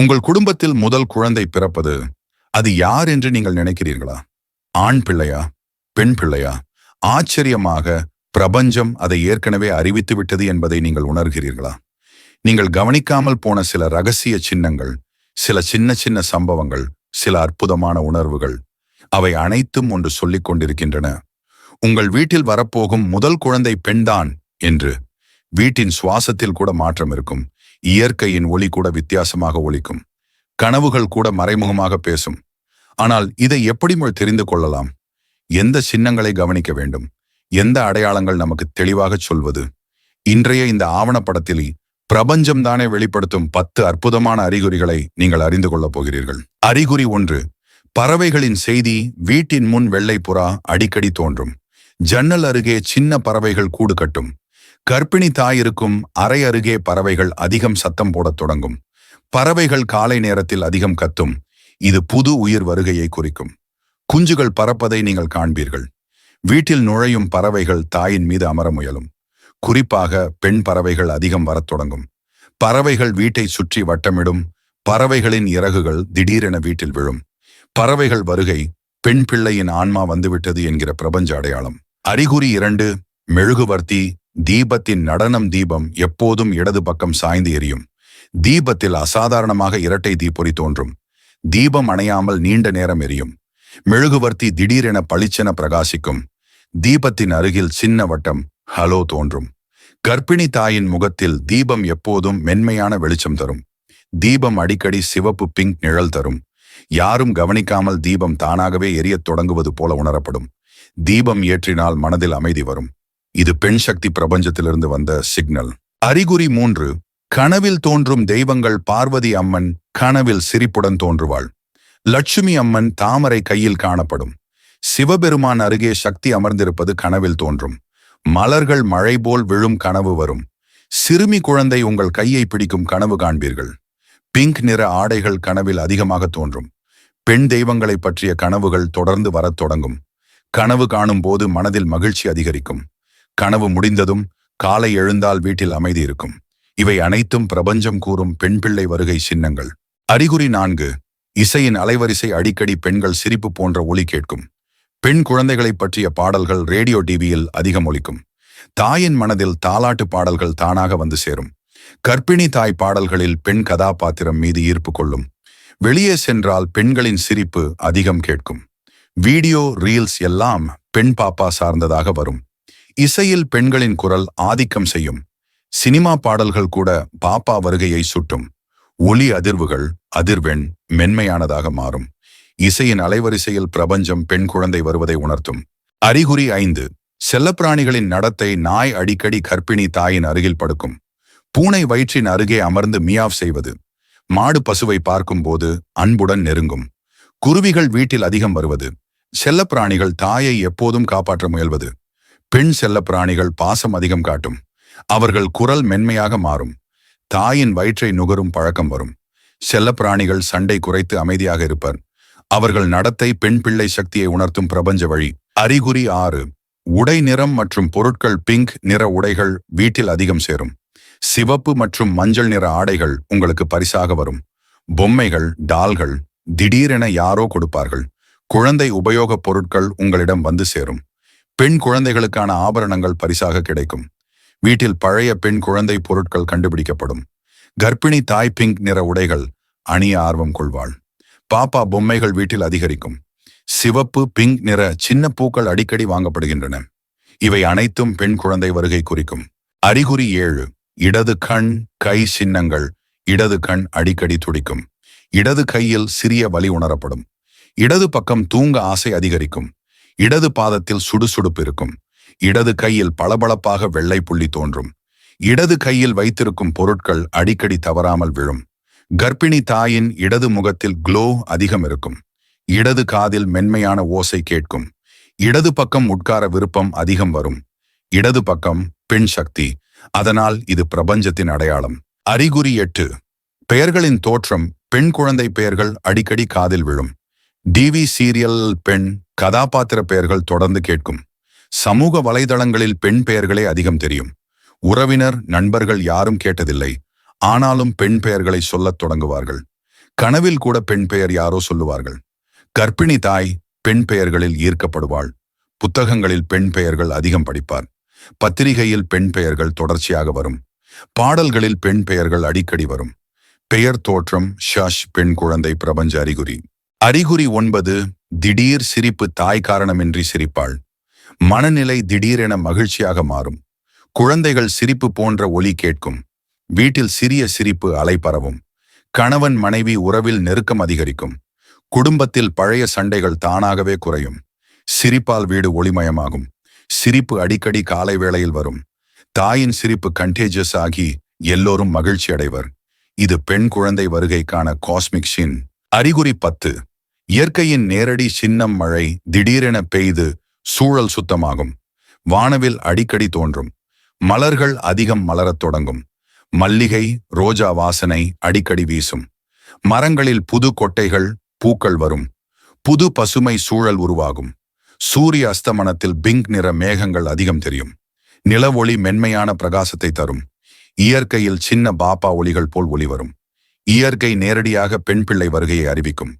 உங்கள் குடும்பத்தில் முதல் குழந்தை பிறப்பது அது யார் என்று நீங்கள் நினைக்கிறீர்களா? ஆண் பிள்ளையா? பெண் பிள்ளையா? ஆச்சரியமாக பிரபஞ்சம் அதை ஏற்கனவே அறிவித்து விட்டது என்பதை நீங்கள் உணர்கிறீர்களா? நீங்கள் கவனிக்காமல் போன சில ரகசிய சின்னங்கள் சில சின்ன சின்ன சம்பவங்கள் சில அற்புதமான உணர்வுகள் அவை அனைத்தும் ஒன்று சொல்லிக் கொண்டிருக்கின்றன. உங்கள் வீட்டில் வரப்போகும் முதல் குழந்தை பெண்தான் என்று வீட்டின் சுவாசத்தில் கூட மாற்றம் இருக்கும். இயற்கையின் ஒளி கூட வித்தியாசமாக ஒழிக்கும் கனவுகள் கூட மறைமுகமாக பேசும். ஆனால் இதை எப்படி தெரிந்து கொள்ளலாம்? எந்த சின்னங்களை கவனிக்க வேண்டும்? எந்த அடையாளங்கள் நமக்கு தெளிவாக சொல்வது? இன்றைய இந்த ஆவணப்படத்தில் பிரபஞ்சம்தானே வெளிப்படுத்தும் பத்து அற்புதமான அறிகுறிகளை நீங்கள் அறிந்து கொள்ளப் போகிறீர்கள். அறிகுறி ஒன்று பறவைகளின் செய்தி வீட்டின் முன் வெள்ளை புறா அடிக்கடி தோன்றும். ஜன்னல் அருகே சின்ன பறவைகள் கூடு கட்டும். கர்ப்பிணி தாய் இருக்கும் அறை அருகே பறவைகள் அதிகம் சத்தம் போடத் தொடங்கும். பறவைகள் காலை நேரத்தில் அதிகம் கத்தும். இது புது உயிர் வருகையை குறிக்கும். குஞ்சுகள் பறப்பதை நீங்கள் காண்பீர்கள். வீட்டில் நுழையும் பறவைகள் தாயின் மீது அமர முயலும். குறிப்பாக பெண் பறவைகள் அதிகம் வரத் தொடங்கும். பறவைகள் வீட்டை சுற்றி வட்டமிடும். பறவைகளின் இறகுகள் திடீரென வீட்டில் விழும். பறவைகள் வருகை பெண் பிள்ளையின் ஆன்மா வந்துவிட்டது என்கிற பிரபஞ்ச அடையாளம். அறிகுறி இரண்டு மெழுகுவர்த்தி தீபத்தின் நடனம் தீபம் எப்போதும் இடது பக்கம் சாய்ந்து எரியும். தீபத்தில் அசாதாரணமாக இரட்டை தீப்பொறி தோன்றும். தீபம் அணையாமல் நீண்ட நேரம் எரியும். மெழுகுவர்த்தி திடீரென பளிச்சென பிரகாசிக்கும். தீபத்தின் அருகில் சின்ன வட்டம் ஹலோ தோன்றும். கர்ப்பிணி தாயின் முகத்தில் தீபம் எப்போதும் மென்மையான வெளிச்சம் தரும். தீபம் அடிக்கடி சிவப்பு பிங்க் நிழல் தரும். யாரும் கவனிக்காமல் தீபம் தானாகவே எரியத் தொடங்குவது போல உணரப்படும். தீபம் ஏற்றினால் மனதில் அமைதி வரும். இது பெண் சக்தி பிரபஞ்சத்திலிருந்து வந்த சிக்னல் அறிகுறி மூன்று கனவில் தோன்றும் தெய்வங்கள் பார்வதி அம்மன் கனவில் சிரிப்புடன் தோன்றுவாள். லட்சுமி அம்மன் தாமரை கையில் காணப்படும். சிவபெருமான் அருகே சக்தி அமர்ந்திருப்பது கனவில் தோன்றும். மலர்கள் மழை போல் விழும் கனவு வரும். சிறுமி குழந்தை உங்கள் கையை பிடிக்கும் கனவு காண்பீர்கள். பிங்க் நிற ஆடைகள் கனவில் அதிகமாக தோன்றும். பெண் தெய்வங்களை பற்றிய கனவுகள் தொடர்ந்து வரத் தொடங்கும். கனவு காணும் போது மனதில் மகிழ்ச்சி அதிகரிக்கும். கனவு முடிந்ததும் காலை எழுந்தால் வீட்டில் அமைதி இருக்கும். இவை அனைத்தும் பிரபஞ்சம் கூறும் பெண் பிள்ளை வருகை சின்னங்கள். அறிகுறி நான்கு இசையின் அலைவரிசை அடிக்கடி பெண்கள் சிரிப்பு போன்ற ஒலி கேட்கும். பெண் குழந்தைகளை பற்றிய பாடல்கள் ரேடியோ டிவியில் அதிகம் ஒலிக்கும். தாயின் மனதில் தாலாட்டு பாடல்கள் தானாக வந்து சேரும். கர்ப்பிணி தாய் பாடல்களில் பெண் கதாபாத்திரம் மீது ஈர்ப்பு கொள்ளும். வெளியே சென்றால் பெண்களின் சிரிப்பு அதிகம் கேட்கும். வீடியோ ரீல்ஸ் எல்லாம் பெண் பாப்பா சார்ந்ததாக வரும். இசையில் பெண்களின் குரல் ஆதிக்கம் செய்யும். சினிமா பாடல்கள் கூட பாப்பா வருகையை சுட்டும். ஒலி அதிர்வுகள் அதிர்வெண் மென்மையானதாக மாறும். இசையின் அலைவரிசையில் பிரபஞ்சம் பெண் குழந்தை வருவதை உணர்த்தும். அறிகுறி ஐந்து செல்லப்பிராணிகளின் நடத்தை நாய் அடிக்கடி கர்ப்பிணி தாயின் அருகில் படுக்கும். பூனை வயிற்றின் அருகே அமர்ந்து மியாவ் செய்வது. மாடு பசுவை பார்க்கும்போது அன்புடன் நெருங்கும். குருவிகள் வீட்டில் அதிகம் வருவது. செல்லப்பிராணிகள் தாயை எப்போதும் காப்பாற்ற முயல்வது. பெண் செல்ல பிராணிகள் பாசம் அதிகம் காட்டும். அவர்கள் குரல் மென்மையாக மாறும். தாயின் வயிற்றை நுகரும் பழக்கம் வரும். செல்லப்பிராணிகள் சண்டை குறைத்து அமைதியாக இருப்பர். அவர்கள் நடத்தை பெண் பிள்ளை சக்தியை உணர்த்தும் பிரபஞ்ச வழி. அறிகுறி ஆறு. உடை நிறம் மற்றும் பொருட்கள் பிங்க் நிற உடைகள் வீட்டில் அதிகம் சேரும். சிவப்பு மற்றும் மஞ்சள் நிற ஆடைகள் உங்களுக்கு பரிசாக வரும். பொம்மைகள் டால்கள் திடீரென யாரோ கொடுப்பார்கள். குழந்தை உபயோகப் பொருட்கள் உங்களிடம் வந்து சேரும். பெண் குழந்தைகளுக்கான ஆபரணங்கள் பரிசாக கிடைக்கும். வீட்டில் பழைய பெண் குழந்தை பொருட்கள் கண்டுபிடிக்கப்படும். கர்ப்பிணி தாய் பிங்க் நிற உடைகள் அணிய ஆர்வம் கொள்வாள். பாப்பா பொம்மைகள் வீட்டில் அதிகரிக்கும். சிவப்பு பிங்க் நிற சின்ன பூக்கள் அடிக்கடி வாங்கப்படுகின்றன. இவை அனைத்தும் பெண் குழந்தை வருகை குறிக்கும். அறிகுறி ஏழு. இடது கண் கை சின்னங்கள் இடது கண் அடிக்கடி துடிக்கும். இடது கையில் சிறிய வலி உணரப்படும். இடது பக்கம் தூங்க ஆசை அதிகரிக்கும். இடது பாதத்தில் சுடுசுடுப்பு இருக்கும். இடது கையில் பளபளப்பாக வெள்ளை புள்ளி தோன்றும். இடது கையில் வைத்திருக்கும் பொருட்கள் அடிக்கடி தவறாமல் விழும். கர்ப்பிணி தாயின் இடது முகத்தில் க்ளோ அதிகம் இருக்கும். இடது காதில் மென்மையான ஓசை கேட்கும். இடது பக்கம் உட்கார விருப்பம் அதிகம் வரும். இடது பக்கம் பெண் சக்தி. அதனால் இது பிரபஞ்சத்தின் அடையாளம். அறிகுறி எட்டு. பெயர்களின் தோற்றம் பெண் குழந்தை பெயர்கள் அடிக்கடி காதில் விழும். டிவி சீரியல் பெண் கதாபாத்திர பெயர்கள் தொடர்ந்து கேட்கும். சமூக வலைதளங்களில் பெண் பெயர்களே அதிகம் தெரியும். உறவினர் நண்பர்கள் யாரும் கேட்டதில்லை. ஆனாலும் பெண் பெயர்களை சொல்லத் தொடங்குவார்கள். கனவில் கூட பெண் பெயர் யாரோ சொல்லுவார்கள். கர்ப்பிணி தாய் பெண் பெயர்களில் ஈர்க்கப்படுவாள். புத்தகங்களில் பெண் பெயர்கள் அதிகம் படிப்பார். பத்திரிகையில் பெண் பெயர்கள் தொடர்ச்சியாக வரும். பாடல்களில் பெண் பெயர்கள் அடிக்கடி வரும். பெயர் தோற்றம் ஷஷ் பெண் குழந்தை பிரபஞ்ச அறிகுறி. அறிகுறி ஒன்பது திடீர் சிரிப்பு தாய் காரணமின்றி சிரிப்பாள். மனநிலை திடீரென மகிழ்ச்சியாக மாறும். குழந்தைகள் சிரிப்பு போன்ற ஒலி கேட்கும். வீட்டில் சிறிய சிரிப்பு அலை பரவும். கணவன் மனைவி உறவில் நெருக்கம் அதிகரிக்கும். குடும்பத்தில் பழைய சண்டைகள் தானாகவே குறையும். சிரிப்பால் வீடு ஒளிமயமாகும். சிரிப்பு அடிக்கடி காலை வேளையில் வரும். தாயின் சிரிப்பு கண்டேஜஸ் ஆகி எல்லோரும் மகிழ்ச்சி அடைவர் இது பெண் குழந்தை வருகைக்கான காஸ்மிக் ஷின் அறிகுறி பத்து. இயற்கையின் நேரடி சின்னம் மழை திடீரென பெய்து சூழல் சுத்தமாகும். வானவில் அடிக்கடி தோன்றும். மலர்கள் அதிகம் மலரத் தொடங்கும். மல்லிகை ரோஜா வாசனை அடிக்கடி வீசும். மரங்களில் புது கொட்டைகள் பூக்கள் வரும். புது பசுமை சூழல் உருவாகும். சூரிய அஸ்தமனத்தில் பிங்க் நிற மேகங்கள் அதிகம் தெரியும். நிலவொளி மென்மையான பிரகாசத்தை தரும். இயற்கையில் சின்ன பாப்பா ஒளிகள் போல் ஒளி வரும். இயற்கை நேரடியாக பெண் பிள்ளை வருகையை அறிவிக்கும்.